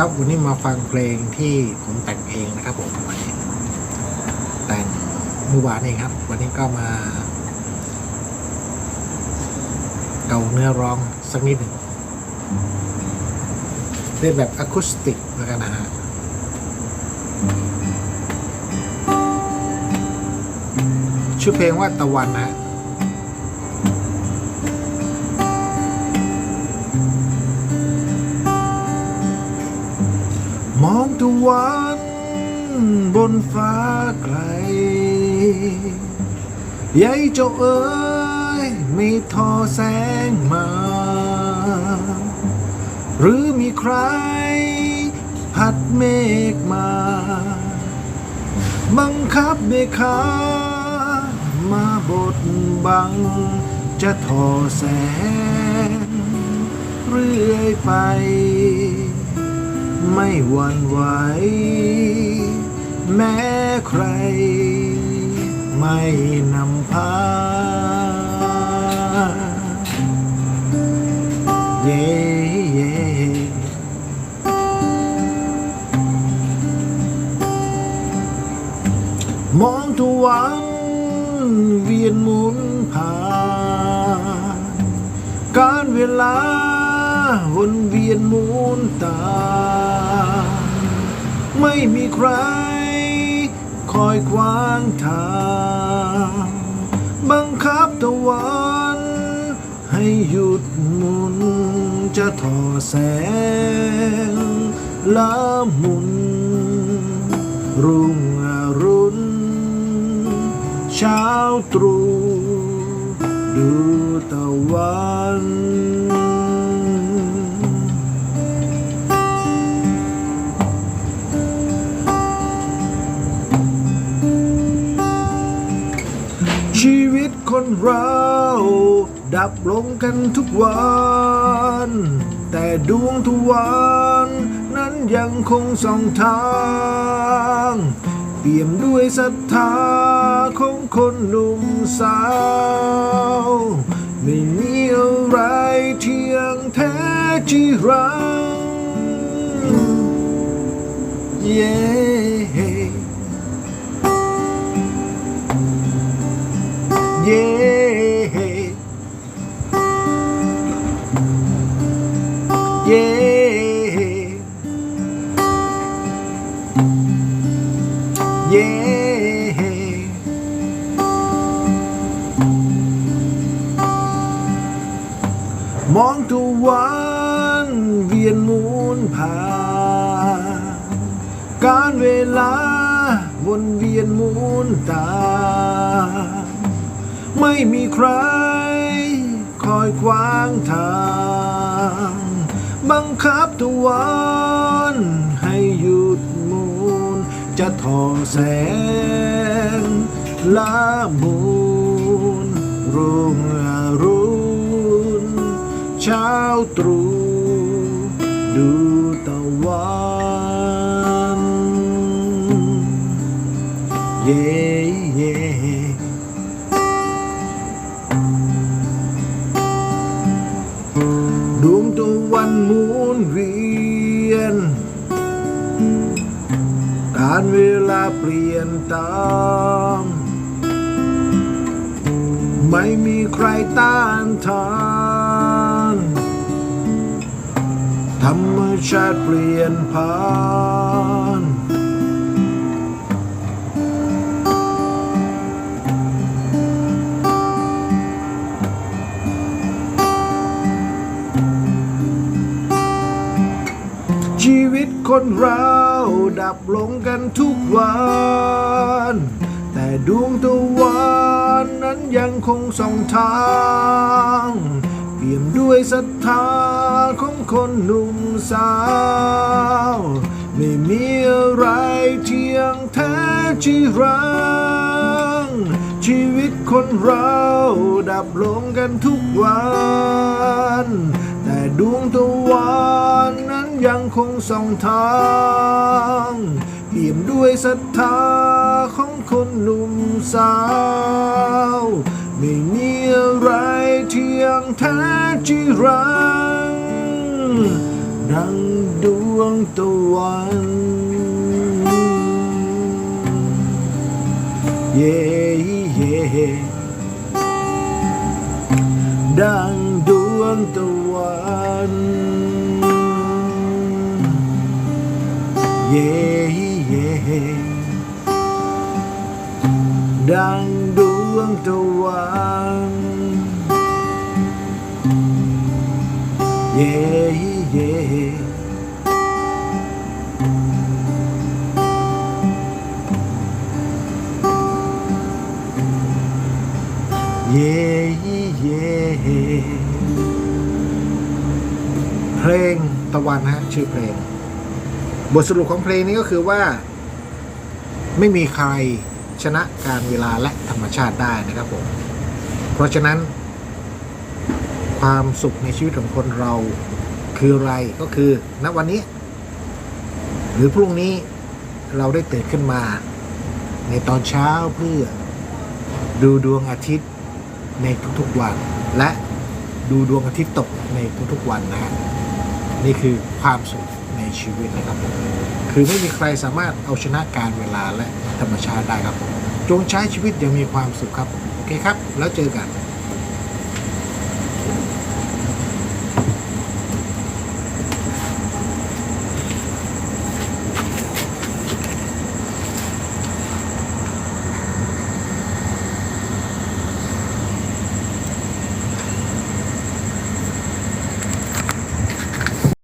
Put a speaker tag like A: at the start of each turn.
A: ครับ วันนี้มาฟังเพลงที่ผมแต่งเองนะครับผมวันนี้แต่งเมื่อวานเองครับ วันนี้ก็มา เกาเนื้อร้องสักนิดหนึ่งเล่นแบบอะคูสติกแล้วกันนะฮะชื่อเพลงว่าตะวันนะ องตะวันบนฟ้าไกลใหญ่เจ้าเอ๋ยไม่ทอแสงมา หรือมีใคร พัดเมฆมา บังคับเมฆามาบดบัง จะทอแสง เรื่อยไป ไม่หวั่นไหว แม้ใคร ไม่นำพา เย่เย่มองตะวันเวียนหมุนผ่าน การเวลาวนเวียนหมุนตา ไม่มีใคร คอยขวางทางบังคับตะวัน ให้หยุดหมุนจะทอแสงละมุน รุ่งอรุณเช้าตรู่ดูตะวัน คนเรา ดับลงกันทุกวัน แต่ดวงทุกวันนั้นยังคงส่องทาง เปี่ยมด้วยศรัทธาของคนหนุ่มสาว ไม่มีอะไรเที่ยงแท้จีรังเย้เย้เย้เย้มองตะวันเวียนหมุนผ่านการเวลาวนเวียนหมุนตา ไม่มีใคร คอยขวางทาง บังคับตะวันให้หยุดหมุนจะทอแสงละมุนรุ่งอรุณเช้าตรู่ดูตะวันเย่ การเวลาเปลี่ยนตามไม่มีใครต้านทานธรรมชาติเปลี่ยนผ่านชีวิตคนเรา ดับลงกันทุกวัน แต่ดวงตะวันนั้นยังคงส่องทางเปี่ยมด้วยศรัทธาของคนหนุ่มสาว ไม่มีอะไรเที่ยงแท้จีรัง ชีวิตคนเราดับลงกันทุกวัน แต่ดวงตะวันนั้น ยังคงส่องทางเปี่ยมด้วยศรัทธาของคนหนุ่มสาว ไม่มีอะไรเที่ยงแท้จีรังดังดวงตะวันเย่เย่ดังดวงตะวัน เย่เย่ดังดวงตะวันเย่เย่เย่เย่เพลงตะวันนะฮะชื่อเพลง บทสรุปของเพลงนี้ก็คือว่า ไม่มีใครชนะการเวลาและธรรมชาติได้นะครับผม เพราะฉะนั้น ความสุขในชีวิตของคนเราคืออะไรก็คือณวันนี้ หรือพรุ่งนี้เราได้ตื่นขึ้นมา ในตอนเช้าเพื่อ ดูดวงอาทิตย์ในทุกๆวัน และดูดวงอาทิตย์ตกในทุกๆวันนะฮะนี่คือความสุข ชีวิตนะครับผมคือไม่มีใครสามารถเอาชนะการเวลาและธรรมชาติได้ครับผมจงใช้ชีวิตอย่างมีความสุขครับ โอเคครับ แล้วเจอกัน